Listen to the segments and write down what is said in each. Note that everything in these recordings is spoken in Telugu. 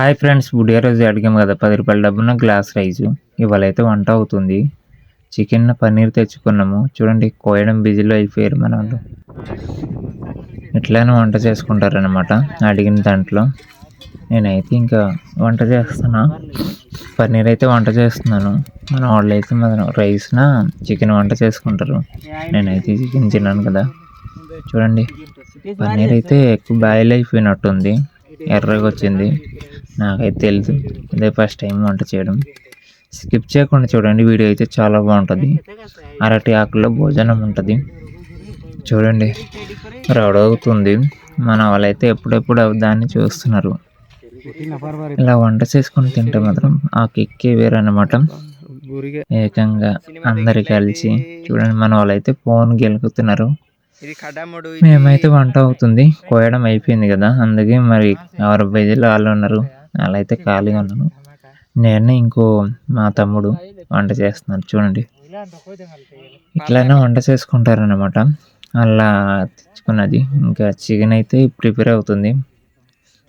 హాయ్ ఫ్రెండ్స్ బుడే రోజు అడిగాము కదా పది రూపాయల డబ్బున గ్లాస్ రైస్. ఇవాళ అయితే వంట అవుతుంది. చికెన్ పన్నీర్ తెచ్చుకున్నాము. చూడండి కోయడం బిజీలో అయిపోయారు మన వాళ్ళు. ఇట్లానే వంట చేసుకుంటారనమాట అడిగిన దాంట్లో. నేనైతే ఇంకా వంట చేస్తున్నా. పన్నీర్ అయితే వంట చేస్తున్నాను. మన వాళ్ళు అయితే మన రైస్న చికెన్ వంట చేసుకుంటారు. నేనైతే చికెన్ తిన్నాను కదా. చూడండి పన్నీర్ అయితే ఎక్కువ బాయిల్ అయిపోయినట్టుంది. ఎర్రగా వచ్చింది నాకైతే తెలుసు. ఇదే ఫస్ట్ టైం వంట చేయడం. స్కిప్ చేయకుండా చూడండి వీడియో అయితే చాలా బాగుంటుంది. అరటి ఆకుల్లో భోజనం ఉంటుంది. చూడండి రడవుతుంది. మన వాళ్ళైతే ఎప్పుడెప్పుడు దాన్ని చూస్తున్నారు. ఇలా వంట చేసుకొని తింటే మాత్రం ఆ కిక్కే వేరన్నమాట. ఏకంగా అందరు కలిసి చూడండి మన వాళ్ళైతే ఫోన్ గెలుకుతున్నారు. మేమైతే వంట అవుతుంది. కోయడం అయిపోయింది కదా అందుకే మరి ఎవరు బయలు వాళ్ళు ఉన్నారు. అలా అయితే ఖాళీగా ఉన్నాను. నేను ఇంకో మా తమ్ముడు వంట చేస్తున్నారు చూడండి. ఇట్లానే వంట చేసుకుంటారనమాట అలా తెచ్చుకున్నది. ఇంకా చికెన్ అయితే ప్రిపేర్ అవుతుంది.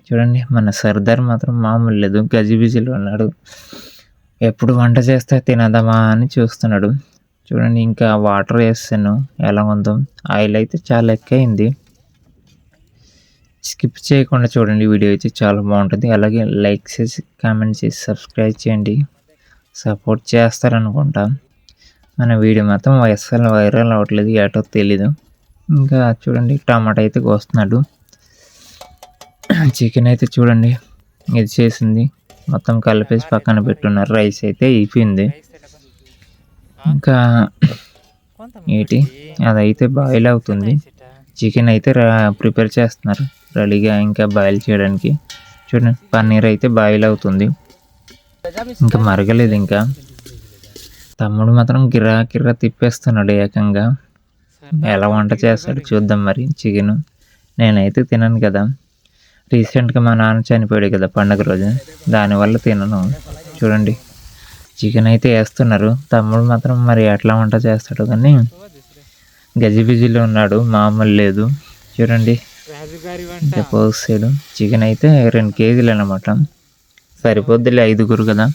చూడండి మన సర్దార్ మాత్రం మామూలు లేదు. గజిబిజిలో ఉన్నాడు. ఎప్పుడు వంట చేస్తే తినదామా అని చూస్తున్నాడు. చూడండి ఇంకా వాటర్ వేస్తాను. ఎలా ఉందో. ఆయిల్ అయితే చాలా ఎక్కువైంది స్కిప్ చేయకుండా చూడండి వీడియో అయితే చాలా బాగుంటుంది. అలాగే లైక్ చేసి కామెంట్ చేసి సబ్స్క్రైబ్ చేయండి. సపోర్ట్ చేస్తారనుకుంటా. మన వీడియో మాత్రం అస్సలు వైరల్ అవ్వట్లేదు ఏటో తెలీదు. ఇంకా చూడండి టమాటా అయితే కోస్తున్నాడు. చికెన్ అయితే చూడండి ఇది చేసింది. మొత్తం కలిపేసి పక్కన పెట్టున్నారు రైస్ అయితే అయిపోయింది. ఇంకా ఏంటి? అదైతే బాయిల్ అవుతుంది. చికెన్ అయితే ప్రిపేర్ చేస్తున్నారు. రెడీగా ఇంకా బాయిల్ చేయడానికి. చూడండి పన్నీర్ అయితే బాయిల్ అవుతుంది. ఇంకా మరగలేదు ఇంకా. తమ్ముడు మాత్రం గిర్రా గిర్రా తిప్పేస్తున్నాడు ఏకంగా. ఎలా వంట చేస్తాడు చూద్దాం మరి చికెన్. నేనైతే తినను కదా. రీసెంట్గా మా నాన్న చనిపోయాడు కదా పండగ రోజు. దానివల్ల తినను. చూడండి. చికెన్ అయితే వేస్తున్నారు. తమ్ముడు మాత్రం మరి ఎట్లా వంట చేస్తాడు కానీ గజిబిజిలో ఉన్నాడు. మామూలు లేదు. చూడండి. పోసాడు చికెన్ అయితే రెండు కేజీలు అనమాట సరిపోద్దిలే ఐదుగురు కదా.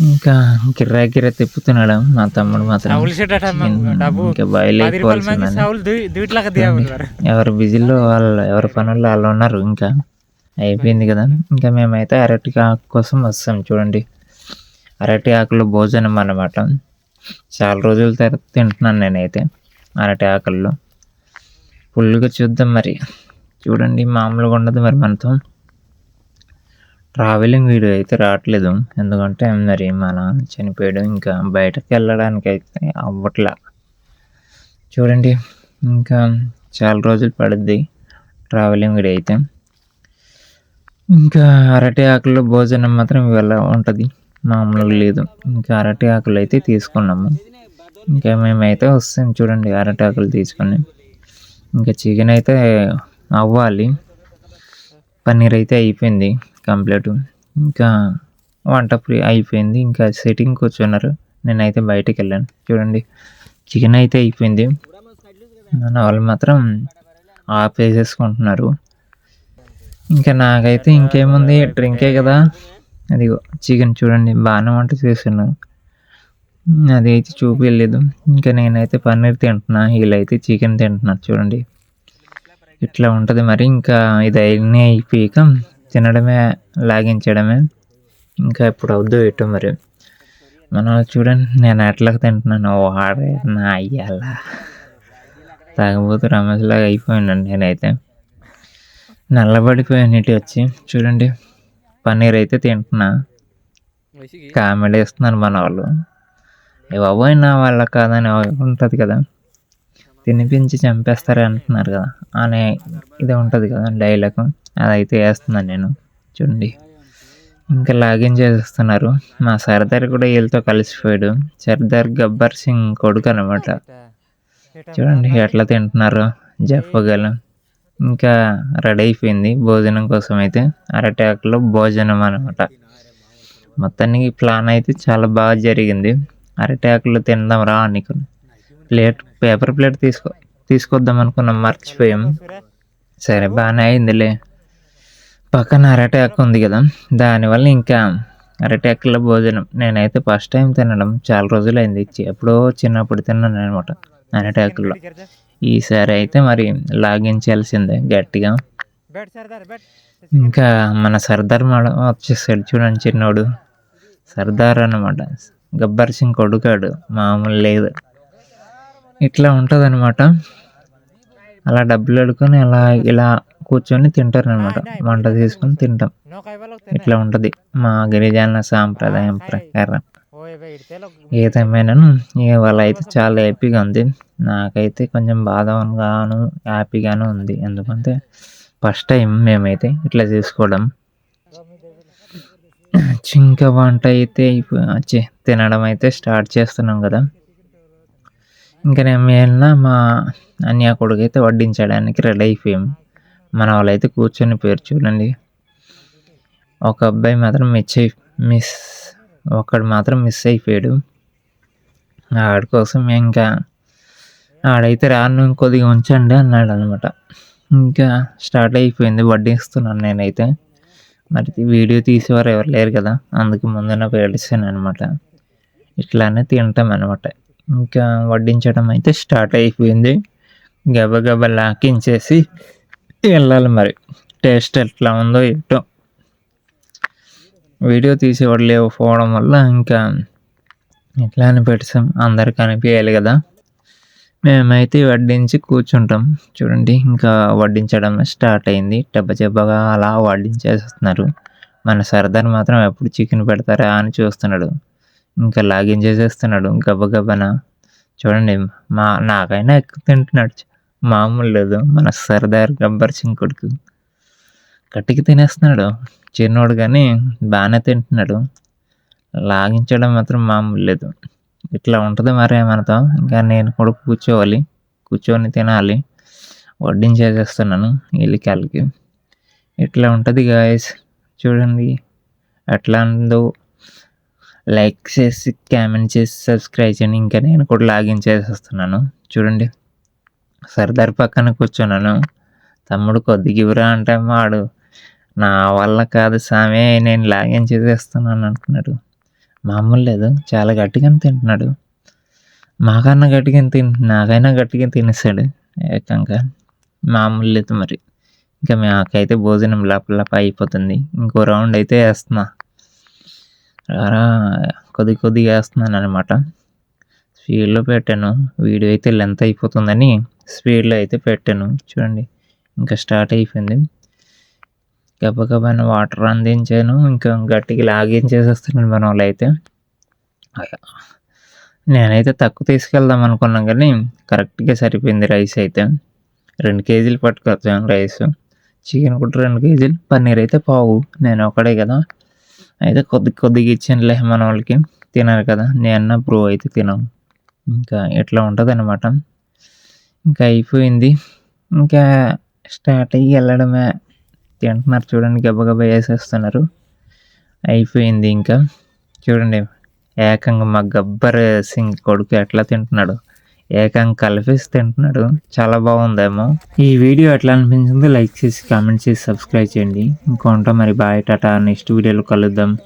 ఇంకా గిర్రా గిర్రా తిప్పుతున్నాడు మా తమ్ముడు మాత్రం. ఇంకా బయలు అయిపోవాల్సిందని ఎవరి బిజీలో వాళ్ళు ఎవరి పనుల్లో వాళ్ళు ఉన్నారు. ఇంకా అయిపోయింది కదా. ఇంకా మేమైతే అరటి కోసం వస్తాం. చూడండి. అరటి ఆకులు భోజనం అన్నమాట. చాలా రోజుల తర్వాత తింటున్నాను నేనైతే అరటి ఆకుల్లో. ఫుల్గా చూద్దాం మరి. చూడండి మామూలుగా ఉండదు మరి మనతో. ట్రావెలింగ్ వీడియో అయితే రావట్లేదు. ఎందుకంటే మరి మన చనిపోయాడు ఇంకా బయటకు వెళ్ళడానికి అయితే అవ్వట్లా. చూడండి ఇంకా చాలా రోజులు పడుద్ది ట్రావెలింగ్ వీడియో అయితే. ఇంకా అరటి ఆకుల్లో భోజనం మాత్రం ఇవాళ ఉంటుంది. మామూలుగా లేదు. ఇంకా అరటి ఆకులు అయితే తీసుకున్నాము. ఇంకా మేమైతే వస్తాం చూడండి అరటి ఆకులు తీసుకొని. ఇంకా చికెన్ అయితే అవ్వాలి. పన్నీర్ అయితే అయిపోయింది కంప్లీట్. ఇంకా వంట ఫ్రీ అయిపోయింది. ఇంకా సెట్టింగ్ కూర్చున్నారు. నేనైతే బయటికి వెళ్ళాను. చూడండి చికెన్ అయితే అయిపోయింది. మన వాళ్ళు మాత్రం ఆఫ్ వేసేసుకుంటున్నారు ఇంకా నాకైతే ఇంకేముంది? డ్రింకే కదా. అదిగో చికెన్ చూడండి బాగానే వంట చేశాను. అది అయితే చూపించలేదు ఇంకా నేనైతే పన్నీర్ తింటున్నా వీళ్ళైతే చికెన్ తింటున్నారు చూడండి. ఇట్లా ఉంటుంది మరి ఇంకా ఇది అన్నీ అయిపోయాక తినడమే లాగించడమే. ఇంకా ఎప్పుడు అవుద్దో ఇటు మరి. మనం చూడండి నేను ఎట్లా తింటున్నాను వాడే నా అయ్యాలా. తాగబోతు రమేష్లాగా అయిపోయినాను నేనైతే. నల్లబడిపోయాను ఇటు వచ్చి చూడండి. పన్నీర్ అయితే తింటున్నా కామెడీ వేస్తున్నారు మన వాళ్ళు ఏ బాబోయ్ నా వాళ్ళ కాదని ఉంటుంది కదా. తినిపించి చంపేస్తారు అంటున్నారు కదా. అనే ఇది ఉంటుంది కదా డైలాగ్. అదైతే వేస్తున్నాను నేను. చూడండి. ఇంకా లాగిన్ చేసేస్తున్నారు. మా సర్దార్ కూడా వీళ్ళతో కలిసిపోయాడు. సర్దార్ గబ్బర్ సింగ్ కొడుకు అనమాట చూడండి ఎట్లా తింటున్నారు. జప్పగలు ఇంకా రెడీ అయిపోయింది భోజనం కోసం అయితే అరటాకులో భోజనం అనమాట మొత్తానికి ప్లాన్ అయితే చాలా బాగా జరిగింది. అరటాకులు తిందాం రా అనుకుని ప్లేట్ పేపర్ ప్లేట్ తీసుకో తీసుకొద్దాం అనుకున్నాం మర్చిపోయాం. సరే బాగానే అయిందిలే. పక్కన అరటాకు ఉంది కదా దానివల్ల ఇంకా అరటాకుల భోజనం నేనైతే ఫస్ట్ టైం తినడం చాలా రోజులైంది. ఎప్పుడో చిన్నప్పుడు తిన్నాను అనమాట అరటాకుల్లో ఈసారి అయితే మరి లాగించాల్సిందే గట్టిగా. ఇంకా మన సర్దార్ మేడం వచ్చేసాడు చూడండి చిన్నోడు. సర్దార్ అనమాట గబ్బర్ సింగ్ కొడుకాడు. మామూలు లేదు. ఇట్లా ఉంటుందన్నమాట. అలా డబ్బులు అడుకొని అలా ఇలా కూర్చొని తింటారు అనమాట వంట తీసుకొని తింటాం. ఇట్లా ఉంటుంది. మా గిరిజన సాంప్రదాయం ప్రకారం. ఏదేమైనాను? ఇవాళ అయితే చాలా హ్యాపీగా ఉంది. నాకైతే కొంచెం బాధగాను హ్యాపీగాను ఉంది. ఎందుకంటే ఫస్ట్ టైం మేమైతే ఇట్లా చేసుకోవడం. చింక వంట అయితే ఛీ, తినడం అయితే స్టార్ట్ చేస్తున్నాం కదా. ఇంకా నేను వెళ్ళిన మా అన్య కొడుకు అయితే వడ్డించడానికి రెడీ అయిపోయాం. మన వాళ్ళైతే కూర్చొని పేరు చూడండి. ఒక అబ్బాయి మాత్రం మిస్ అయి మిస్ ఒక్కడు మాత్రం మిస్ అయిపోయాడు. ఆడి కోసం ఇంకా ఆడైతే రాను కొద్దిగా ఉంచండి అన్నాడు అనమాట. ఇంకా స్టార్ట్ అయిపోయింది వడ్డిస్తున్నాను నేనైతే. మరి వీడియో తీసేవారు ఎవరు లేరు కదా అందుకు ముందున పేడిస్తాను అనమాట. ఇట్లానే తింటాం అనమాట. ఇంకా వడ్డించడం అయితే స్టార్ట్ అయిపోయింది. గబగబ లాకించేసి వెళ్ళాలి మరి. టేస్ట్ ఎట్లా ఉందో ఏంటో. వీడియో తీసేవాడు లేకపోవడం వల్ల ఇంకా ఎట్లా అని పెట్టాం అందరికి కనిపించాలి కదా. మేమైతే వడ్డించి కూర్చుంటాం. చూడండి ఇంకా వడ్డించడం స్టార్ట్ అయింది. టెబ్బచెబ్బగా అలా వడ్డించేస్తున్నారు. మన సర్దార్ మాత్రం ఎప్పుడు చికెన్ పెడతారా అని చూస్తున్నాడు. ఇంకా లాగిన్ చేసేస్తున్నాడు. గబగబన. చూడండి మా నాకైనా ఎక్కువ తింటున్నాడు. మామూలు లేదు. మన సర్దార్ గబ్బర్ సింగ్ కొడుకు. తినేస్తున్నాడు. చిన్నోడు కానీ బాగానే తింటున్నాడు. లాగించడం మాత్రం మామూలు లేదు. ఇట్లా ఉంటుంది మరి మనతో ఇంకా నేను కూడా కూర్చోవాలి. కూర్చొని తినాలి. వడ్డించేసేస్తున్నాను ఎలికాలకి ఇట్లా ఉంటుంది గాయస్ చూడండి. ఎట్లా ఉందో లైక్ చేసి కామెంట్ చేసి సబ్స్క్రైబ్ చేయండి. ఇంకా నేను కూడా లాగిన్ చేసేస్తున్నాను. చూడండి. సర్దార్ పక్కన కూర్చున్నాను. తమ్ముడు కొద్దిగా ఇవ్వరా అంటే వాడు నా వల్ల కాదు సామే నేను లాగిన్ చేసేస్తున్నాను అంటున్నాడు మామూలు లేదు. చాలా గట్టిగానే తింటున్నాడు. మాకన్నా గట్టిగా తిని నాకైనా గట్టిగా తినేస్తాడు ఏకంగా మామూలు లేదు మరి. ఇంకా మాకైతే భోజనం లపలప అయిపోతుంది. ఇంకో రౌండ్ అయితే వేస్తున్నా. రారా కొద్ది కొద్దిగా వేస్తున్నాను అనమాట స్పీడ్లో పెట్టాను. వీడియో అయితే లెంత్ అయిపోతుందని స్పీడ్లో అయితే పెట్టాను. చూడండి ఇంకా స్టార్ట్ అయిపోయింది. గబగబాని వాటర్ అందించాను ఇంకా గట్టిగా లాగించేసేస్తున్నాను మన వాళ్ళు అయితే నేనైతే తక్కువ తీసుకెళ్దాం అనుకున్నాం కానీ కరెక్ట్గా సరిపోయింది రైస్ అయితే. రెండు కేజీలు పట్టుకొచ్చాను రైస్. చికెన్ కూడా రెండు కేజీలు పన్నీర్ అయితే పావు. నేను ఒకడే కదా. అయితే కొద్ది కొద్దిగా ఇచ్చానులే మన వాళ్ళకి తినరు కదా. నేను ప్రో అయితే తినాం ఇంకా ఇట్లా ఉంటుంది అనమాట ఇంకా అయిపోయింది. ఇంకా స్టార్ట్ అయ్యి వెళ్ళడమే. తింటున్నారు చూడండి గబగబా వేసేస్తున్నారు. అయిపోయింది ఇంకా. చూడండి ఏకంగా మా గబ్బర్ సింగ్ కొడుకు ఎట్లా తింటున్నాడు. ఏకంగా కలిపేసి తింటున్నాడు. చాలా బాగుందేమో. ఈ వీడియో ఎట్లా అనిపించిందో లైక్ చేసి కామెంట్ చేసి సబ్స్క్రైబ్ చేయండి. ఇంకొంటా మరి. బాయ్ టాటా. నెక్స్ట్ వీడియోలో కలుద్దాం.